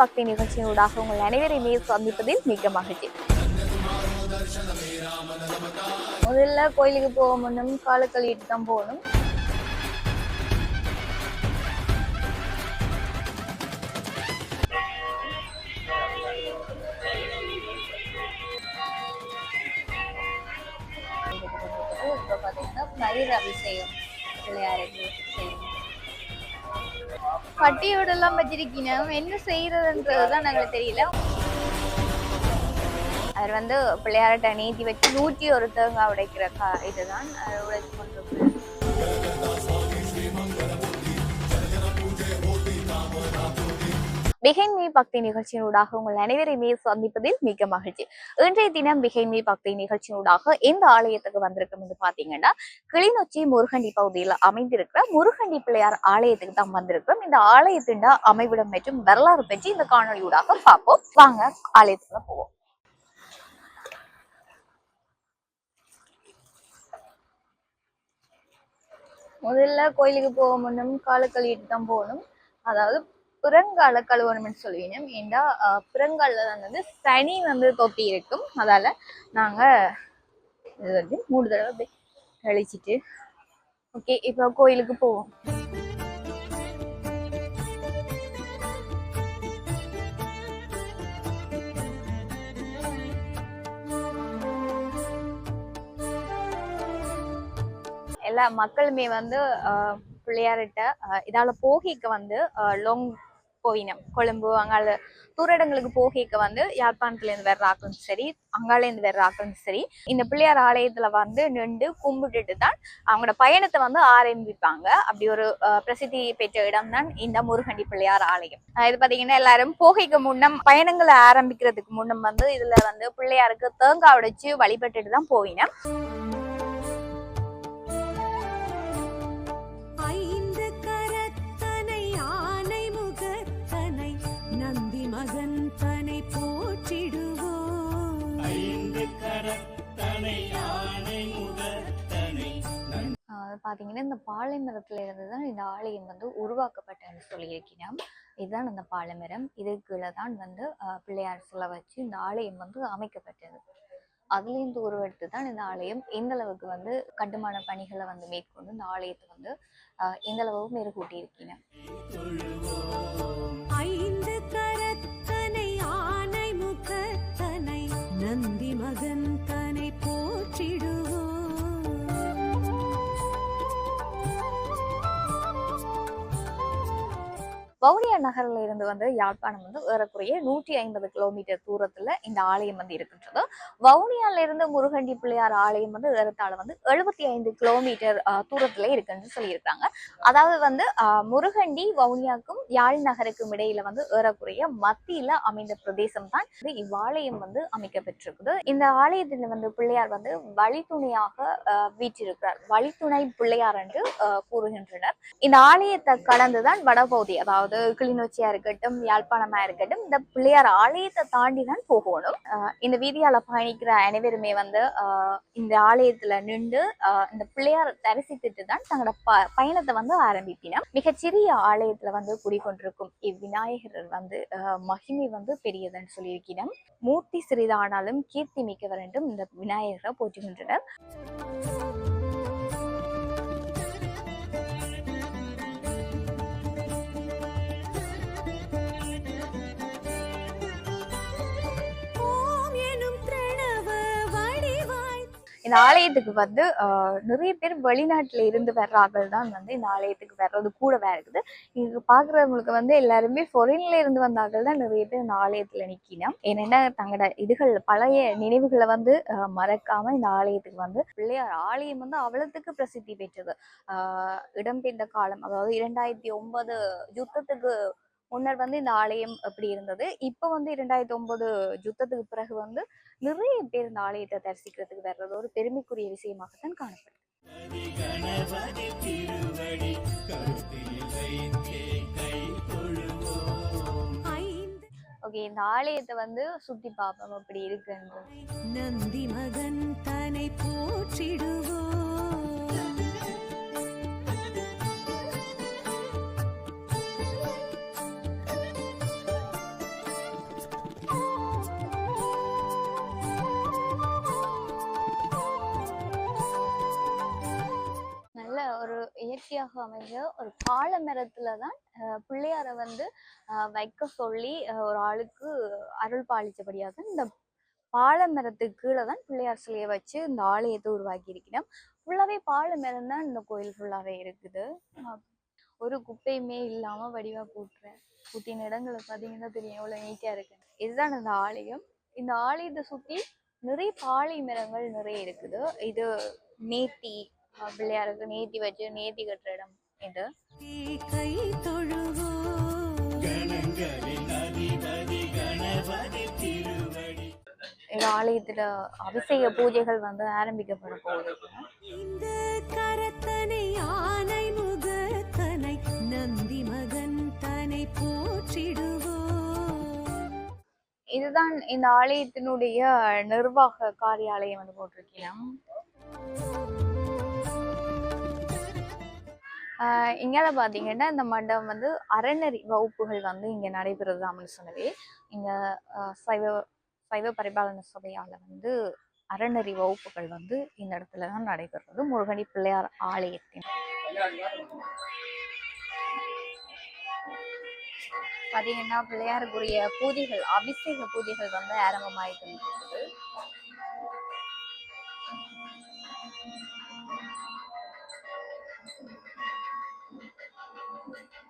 பக்தி நிகழ்ச்சியினூடாக உங்கள் அனைவரையுமே சந்திப்பதில் மிக மகிழ்ச்சி. முதல்ல கோயிலுக்கு போக முன்னும் காலை கழுவிட்டு தான் போகணும். இப்போ பார்த்தீங்கன்னா மயிர் அபிஷேகம் விளையாடுறது பட்டியோடெல்லாம் பட்டியோட வச்சிருக்கீங்க என்ன செய்யறதுன்றது தான் தெரியல. அவர் வந்து பிள்ளையார்கிட்ட நீட்டி வச்சு நூற்றி ஒரு தேங்காய் உடைக்கிற கா இதுதான் உடைச்சு கொண்டு பிகைன்மீ பக்தி நிகழ்ச்சியினூடாக உங்கள் அனைவரையுமே சந்திப்பதில் மிக மகிழ்ச்சி. இன்றைய தினம் பிகைன்மீ பக்தி நிகழ்ச்சியினூடாக எந்த ஆலயத்துக்கு வந்திருக்கும் என்று பாத்தீங்கன்னா கிளிநொச்சி முருகண்டி பகுதியில் அமைந்திருக்கிற முருகண்டி பிள்ளையார் ஆலயத்துக்கு தான் வந்திருக்கிறோம். இந்த ஆலயத்தின் அமைவிடம் மற்றும் வரலாறு பற்றி இந்த காணொலியூடாக பார்ப்போம். வாங்க ஆலயத்துக்குள்ள போவோம். முதல்ல கோயிலுக்கு போக முன்னும் காலை கழுவிட்டு தான் போகணும். அதாவது புறங்கால கழுவணும்னு சொல்லுவீங்க. ஏண்டா புறங்காலில் தான் வந்து சனி வந்து தொத்தி இருக்கும். அதால நாங்கள் இது வந்து மூணு தடவை அப்படியே கழிச்சிட்டு ஓகே இப்போ கோயிலுக்கு போவோம். எல்லா மக்களுமே வந்து பிள்ளையார்கிட்ட இதால போகிக்க வந்து ஆஹ், லொங் போயினோம் கொழும்பு அங்கால தூர இடங்களுக்கு போகிக்க வந்து யாழ்ப்பாணத்துல இருந்து வர்ற ஆக்களும் சரி அங்காலேருந்து வர்ற ஆக்களும் சரி இந்த பிள்ளையார் ஆலயத்துல வந்து நின்று கும்பிட்டுட்டு தான் அவங்களோட பயணத்தை வந்து ஆரம்பிப்பாங்க. அப்படி ஒரு பிரசித்தி பெற்ற இடம் தான் இந்த முருகண்டி பிள்ளையார் ஆலயம். இது பாத்தீங்கன்னா எல்லாரும் போகைக்கு முன்னம் பயணங்களை ஆரம்பிக்கிறதுக்கு முன்னம் வந்து இதுல வந்து பிள்ளையாருக்கு தேங்காய் உடைச்சு வழிபட்டுட்டு தான் போயினேன். பார்த்தீங்கன்னா இந்த பாலை மரத்துல இருந்து தான் இந்த ஆலயம் வந்து உருவாக்கப்பட்டதுன்னு சொல்லியிருக்கிறோம் இதுதான் அந்த பாலைமரம் இதுக்குள்ள தான் வந்து பிள்ளையார் சிலை வச்சு இந்த ஆலயம் வந்து அமைக்கப்பட்டது. அதுலேருந்து உருவெடுத்து தான் இந்த ஆலயம். எந்த அளவுக்கு வந்து கட்டுமான பணிகளை வந்து மேற்கொண்டு இந்த ஆலயத்தை வந்து எந்த அளவுக்கு மெருகூட்டி இருக்கிறேன் ஐந்து கரத்தனை ஆனை முகத்தனை நந்தி மகன் தனை போற்றிடும் வவுனியா நகர்ல இருந்து வந்து யாழ்ப்பாணம் வந்து ஏறக்குறைய நூற்றி ஐம்பது கிலோமீட்டர் தூரத்தில் இந்த ஆலயம் வந்து இருக்கின்றது. வவுனியால இருந்து முருகண்டி பிள்ளையார் ஆலயம் வந்து ஏறத்தாழ வந்து எழுபத்தி ஐந்து கிலோமீட்டர் தூரத்தில் இருக்குன்னு சொல்லியிருக்காங்க அதாவது வந்து முருகண்டி வவுனியாக்கும் யாழ் நகருக்கும் இடையில வந்து ஏறக்குறைய மத்தியில அமைந்த பிரதேசம் தான் இது. இவ்வாலயம் வந்து அமைக்கப்பட்டிருக்குது. இந்த ஆலயத்தில் வந்து பிள்ளையார் வந்து வழித்துணையாக ஆஹ், வீற்றிருக்கிறார். வழித்துணை பிள்ளையார் என்று கூறுகின்றனர். இந்த ஆலயத்தை கடந்துதான் வடபகுதி அதாவது கிளிநொச்சியா இருக்கட்டும் யாழ்ப்பாணமா இருக்கட்டும் இந்த பிள்ளையார் ஆலயத்தை தாண்டி தான் போகணும். இந்த வீதியால பயணிக்கிற அனைவருமே வந்து இந்த ஆலயத்துல நின்று இந்த பிள்ளையார் தரிசித்துட்டு தான் தங்களோட ப பயணத்தை வந்து ஆரம்பிப்பினர் மிகச்சிறிய ஆலயத்துல வந்து குடிகொண்டிருக்கும் இவ்விநாயகர் வந்து மகிமை வந்து பெரியதுன்னு சொல்லியிருக்கிறோம். மூர்த்தி சிறிதானாலும் கீர்த்தி மிக்கவர் என்றும் இந்த விநாயகரை போற்றுகின்றனர். இந்த ஆலயத்துக்கு வந்து நிறைய பேர் வெளிநாட்டுல இருந்து வர்றார்கள் தான் வந்து இந்த ஆலயத்துக்கு வர்றது கூடவே இருக்குது. இங்க பாக்குறவங்களுக்கு வந்து எல்லாருமே ஃபொரின்ல இருந்து வந்தார்கள் தான் நிறைய பேர் இந்த ஆலயத்துல நிக்கணும். ஏன்னா தங்களோட இதுகள் பழைய நினைவுகளை வந்து மறக்காமல் மறக்காம இந்த ஆலயத்துக்கு வந்து பிள்ளையார் ஆலயம் வந்து அவ்வளவுக்கு பிரசித்தி பெற்றது. இடம்பெயர்ந்த காலம் அதாவது இரண்டாயிரத்தி ஒன்பது யுத்தத்துக்கு முன்னர் வந்து இந்த ஆலயம் அப்படி இருந்தது. இப்போ வந்து இரண்டாயிரத்தி ஒன்பது யுத்தத்துக்கு பிறகு வந்து நிறைய பேர் இந்த ஆலயத்தை தரிசிக்கிறதுக்கு வர்றது ஒரு பெருமைக்குரிய விஷயமாகத்தான் காணப்படுது ஓகே இந்த ஆலயத்தை வந்து சுத்தி பார்ப்போம் அப்படி இருக்குன்னு நந்தி மகன் தனை போற்றிடுவோம். காட்சியாக அமைஞ்ச ஒரு பால மரத்துல தான் பிள்ளையாரை வந்து வைக்க சொல்லி ஒரு ஆளுக்கு அருள் பாலித்தபடியாக இந்த பால மரத்துக்கு கீழே தான் பிள்ளையார் சிலையை வச்சு இந்த ஆலயத்தை உருவாக்கி இருக்கிறோம் ஃபுல்லாகவே பால மரம் தான் இந்த கோயில் ஃபுல்லாகவே இருக்குது. ஒரு குப்பையுமே இல்லாமல் வடிவாக கூட்டுறேன் கூட்டின இடங்களை பார்த்தீங்கன்னா தெரியும் எவ்வளோ நீட்டாக இருக்கு. இதுதான் இந்த ஆலயம். இந்த ஆலயத்தை சுற்றி நிறைய பாலை மரங்கள் நிறைய இருக்குது. இது நேத்தி பிள்ளையாருக்கு நேத்தி வச்சு நேத்தி கட்டுற இடம் இது. கை திருவடி இந்த ஆலயத்துல அபிஷேக பூஜைகள் வந்து ஆரம்பிக்கப்பட போகுது. இந்த கரத்தனை ஆனை முகத்தனை நந்தி மகன் தனை போற்றிடுவோம் இதுதான் இந்த ஆலயத்தினுடைய நிர்வாக காரியாலயம் வந்து போட்டிருக்கிறோம். இங்கால பார்த்தீங்கன்னா இந்த மண்டபம் வந்து அறநெறி வகுப்புகள் வந்து இங்க நடைபெறுதாம்னு சொன்னவே சொன்னதே இங்கே சைவ சைவ பரிபாலன சபையால் வந்து அறநெறி வகுப்புகள் வந்து இந்த இடத்துல தான் நடைபெறுறது முருகனி பிள்ளையார் ஆலயத்தின். பார்த்தீங்கன்னா பிள்ளையாருக்குரிய பூஜைகள் அபிஷேக பூஜைகள் வந்து ஆரம்பமாயிட்டு இருக்குது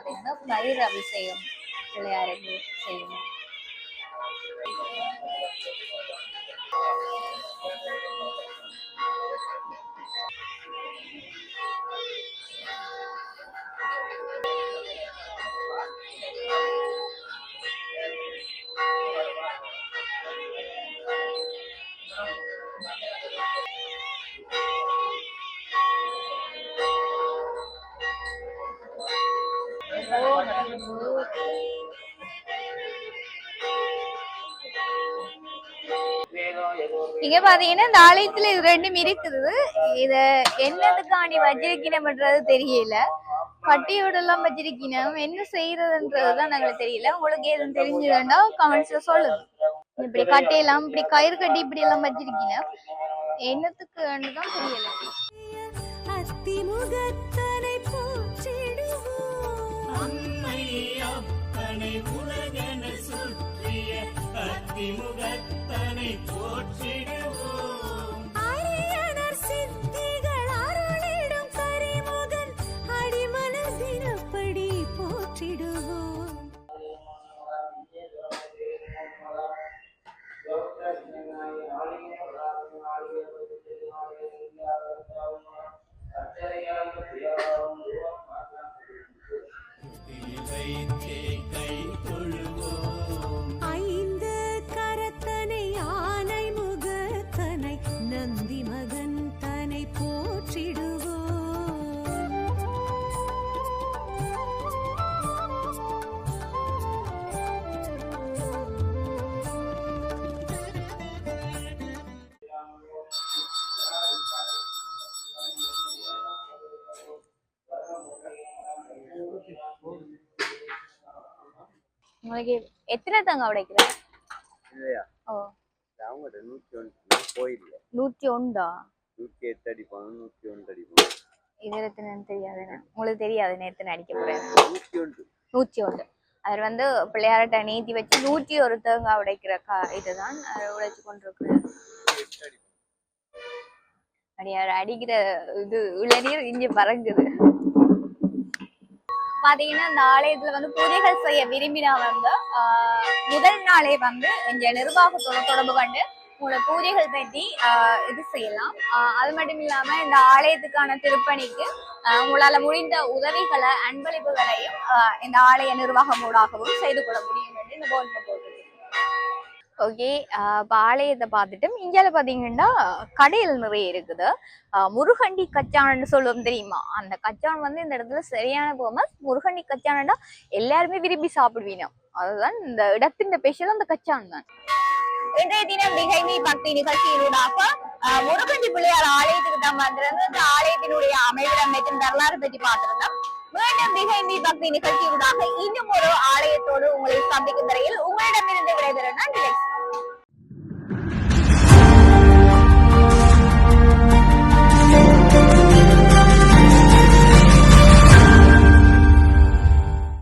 பார்த்தீங்கன்னா பயிர் அபிஷேகம் பிள்ளையாருக்கு செய்யணும் இங்க பாத்தீங்கன்னா இந்த ஆலயத்துல இது ரெண்டும் இருக்குது இத என்னதுக்காண்டி வச்சிருக்கணும்ன்றது தெரியல. பட்டியோட எல்லாம் வச்சிருக்கணும் என்ன செய்யறதுன்றதுதான் எங்களுக்கு தெரியல. உங்களுக்கு எதுவும் தெரிஞ்சதுன்னா கமெண்ட்ஸ்ல சொல்லுங்க. இப்படி கட்டையெல்லாம் இப்படி கயிறு கட்டி இப்படி எல்லாம் வச்சிருக்கணும் என்னத்துக்குன்னு தான் தெரியல. அத்தி அப்பனை உலகன சுற்றிய அத்திமுகத்தனை போற்றிடுவோம். உங்களுக்கு எத்தனை தங்க உடைக்கிற இல்லையா? ஓ. அவங்ககிட்ட நூற்றி ஒன்று நான் போயிடல நூற்றி ஒன்றா? நூற்றி எட்டு அடிப்பாங்க நூற்றி ஒன்று அடிப்பாங்க. இது எத்தனைன்னு தெரியாது. உங்களுக்கு தெரியாது நேற்று அடிக்க போறேன் நூற்றி ஒன்று. நூற்றி ஒன்று. அவர் வந்து பிள்ளையார்கிட்ட நீத்தி வச்சு நூற்றி ஒரு தேங்காய் உடைக்கிற கா இதுதான் உடைச்சு கொண்டிருக்கிறார். அடியார் அடிக்கிற இது இளநீர் இஞ்சி பறங்குது பாத்தீங்கன்னா இந்த ஆலயத்துல வந்து பூஜைகள் செய்ய விரும்பினா வந்து முதல் நாளே வந்து இந்த நிர்வாகத்தோட தொடர்பு கொண்டு உங்களோட பூஜைகள் பற்றி ஆஹ், இது செய்யலாம். அது மட்டும் இல்லாம இந்த ஆலயத்துக்கான திருப்பணிக்கு ஆஹ், முடிந்த உதவிகளை அன்பளிப்புகளையும் ஆஹ், இந்த ஆலய நிர்வாகம் ஊடாகவும் செய்து கொள்ள முடியும் என்று இந்த போர்டில் ஓகே பாளையத்தை ஆலயத்தை பார்த்துட்டும் இந்தியாவில் பார்த்தீங்கன்னா கடைகள் நிறைய இருக்குது. முருகண்டி கச்சானன்னு சொல்லுவோம் தெரியுமா? அந்த கச்சான் வந்து இந்த இடத்துல சரியான ஃபேமஸ் முருகண்டி கச்சானண்டா எல்லாருமே விரும்பி சாப்பிடுவீங்க. அதுதான் இந்த இடத்தின் பேசியது அந்த கச்சான் தான். இன்றைய தினம் மிகைமி பக்தி நிகழ்ச்சியினூடாக ஆஹ் முருகண்டி பிள்ளையார் ஆலயத்துக்கு தான் வந்திருந்து இந்த ஆலயத்தினுடைய அமைவிடம் மற்றும் வரலாறு பற்றி பார்த்திருந்தோம். மீண்டும் மிகைமி பக்தி நிகழ்ச்சியினூடாக இன்னும் ஒரு ஆலயத்தோடு உங்களை சந்திக்கும் வரையில் உங்களிடமிருந்து விடைபெறும். நன்றி.